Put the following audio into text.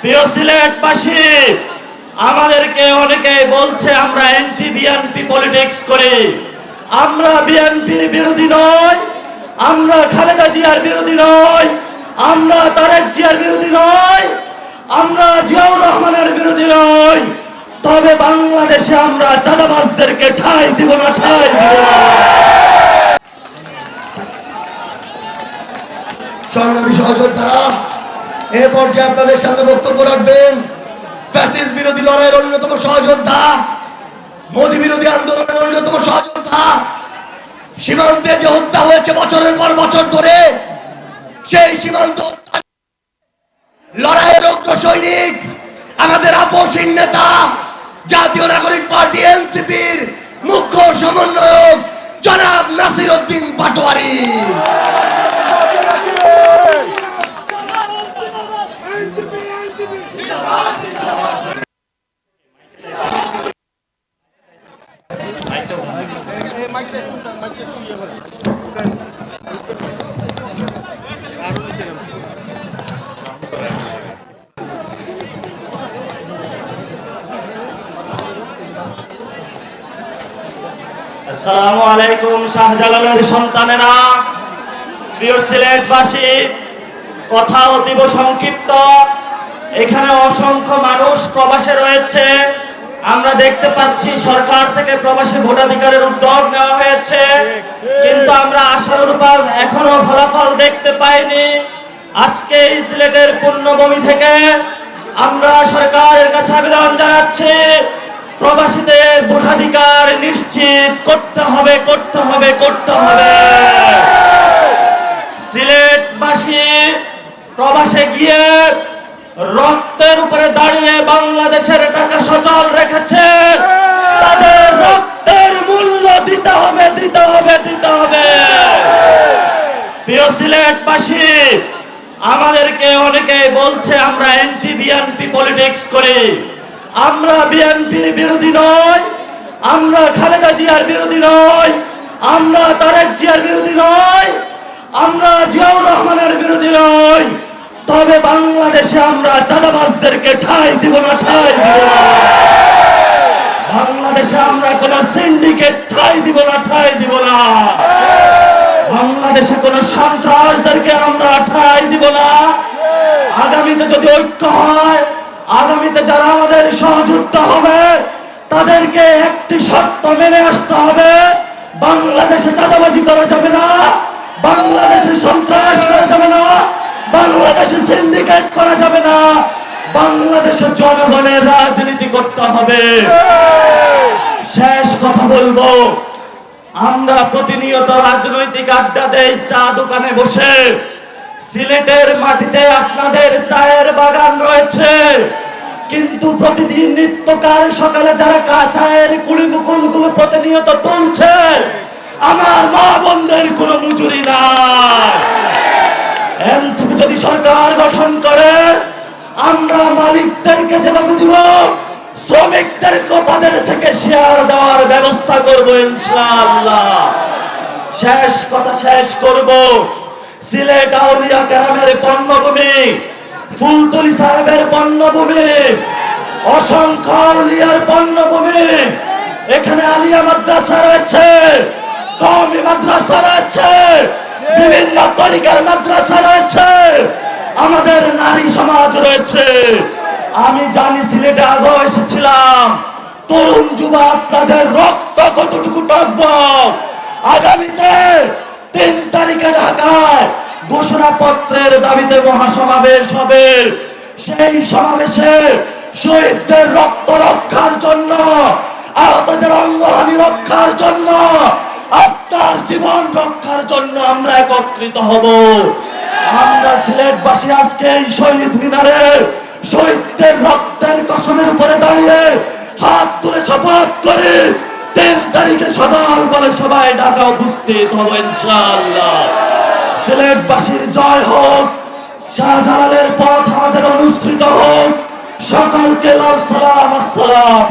প্রিয় সিলেটবাসী আমাদেরকে অনেকে বলছে আমরা অ্যান্টি বিএনপি পলিটিক্স করি। আমরা বিএনপির বিরোধী নয় আমরা খালেদা জিয়ার বিরোধী নয় আমরা তারেক জিয়ার বিরোধী নয় আমরা জিয়াউর রহমানের বিরোধী নয় তবে বাংলাদেশে আমরা চাঁদাবাজদেরকে ঠাই দিব না, ঠাই দিব না। সংগ্রামী সহযোদ্ধারা এ পর্যায়ে আপনাদের সামনে বক্তব্য রাখবেন। ফ্যাসিস্ট বিরোধী লড়াইয়ের অন্যতম সহযোদ্ধা, মোদী বিরোধী আন্দোলনের অন্যতম সহযোদ্ধা, সীমান্তে যে হত্যা হয়েছে বছরের পর বছর ধরে, সেই সীমান্ত লড়াইয়ের অগ্র সৈনিক, আমাদের আপসীন নেতা, জাতীয় নাগরিক পার্টি, এনসিপির মুখ্য সমন্বয়ক জনাব নাসির উদ্দিন পাটোয়ারি। আসসালামু আলাইকুম শাহজালালের সন্তানেরা। প্রিয় সিলেটবাসী কথা অতীব সংক্ষিপ্ত। এখানে অসংখ্য মানুষ প্রবাসে রয়েছে। আমরা দেখতে পাচ্ছি সরকার থেকে প্রবাসী ভোটাধিকারের উদ্যোগ নেওয়া হয়েছে। কিন্তু আমরা আশানুরূপ এখনও ফলাফল দেখতে পাইনি। আজকে এই সিলেটের পূর্ণভূমি থেকে আমরা সরকারের কাছে আবেদন জানাচ্ছি, প্রবাসীদের ভোটাধিকার নিশ্চিত করতে হবে করতে হবে করতে হবে। সিলেটবাসী প্রবাসে গিয়ে রক্তের উপরে দাঁড়িয়ে বাংলাদেশের সিলেটবাসী আমাদেরকে অনেকে বলছে আমরা অ্যান্টি বিএনপি পলিটিক্স করি। আমরা বিএনপির বিরোধী নয় আমরা খালেদা জিয়ার বিরোধী নয় আমরা তারেক জিয়ার বিরোধী নয় আমরা জিয়াউর রহমানের বিরোধী নয় তবে বাংলাদেশে আমরা চাঁদাবাজদেরকে ঠাই দিব না, ঠাই দিব না। বাংলাদেশে আমরা কোন সিন্ডিকেট ঠাই দিব না, ঠাই দিব না। বাংলাদেশে কোন সন্ত্রাসদেরকে আমরা ঠাই দিব না। আগামীতে যদি ঐক্য হয়, আগামীতে যারা আমাদের সহযোদ্ধা হবে, তাদেরকে একটি শর্ত মেনে আসতে হবে। বাংলাদেশে চাঁদাবাজি করা যাবে না, বাংলাদেশে সন্ত্রাস করা যাবে না, বাংলাদেশে সিন্ডিকেট করা যাবে না। বাংলাদেশে জনগণের রাজনীতি করতে হবে। শেষ কথা বলব। আমরা প্রতিনিয়ত রাজনৈতিক আড্ডা দেই, চা দোকানে বসে। সিলেটের মাটিতে আপনাদের চায়ের বাগান রয়েছে। কিন্তু প্রতিদিন নিত্যকার সকালে যারা চায়ের কুড়ি মুকুলগুলো প্রতিনিয়ত তুলছে, আমার মা বোনদের কোনো মজুরি নাই। যদি সরকার গঠন করে, আমরা মালিকদেরকে যেভাবে দিব শ্রমিকদেরকে তাদের থেকে শেয়ার দেওয়ার ব্যবস্থা করব ইনশাআল্লাহ। শেষ কথা শেষ করব। সিলেট আউলিয়া গ্রামের পণ্যভূমি, ফুলতলি সাহেবের পণ্যভূমি, অসংখ্য আউলিয়ার পণ্যভূমি, এখানে আলিয়া মাদ্রাসা রয়েছে, কওমি মাদ্রাসা রয়েছে, বিভিন্ন তরিকার মাদ্রাসা রয়েছে, আমাদের নারী সমাজ রয়েছে। আমি জানি সিলেটে আগে এসেছিলাম। তরুণ যুবা আপনাদের রক্ত কতটুকু টকব? আগামীতে তিন তারিখে ঢাকায় ঘোষণাপত্রের দাবিতে মহাসমাবেশ হবে। সেই সমাবেশে শহীদদের রক্ত রক্ষার জন্য, আহতদের অঙ্গহানি রক্ষার জন্য, আপনার জীবন রক্ষার জন্য আমরা একত্রিত হব। আমরা সিলেটবাসী আজকে এই শহীদ মিনারে শহীদদের রক্তের কসমের উপরে দাঁড়িয়ে হাত তুলে শপথ করে, তেল তারিখে সকাল বলে সবাই ঢাকা উপস্থিত হব ইনশাআল্লাহ। সিলেটবাসীর জয় হোক, শাহজালালের পথ আমাদের অনুসৃত হোক, সকালকে লাল সালাম, আসসালাম।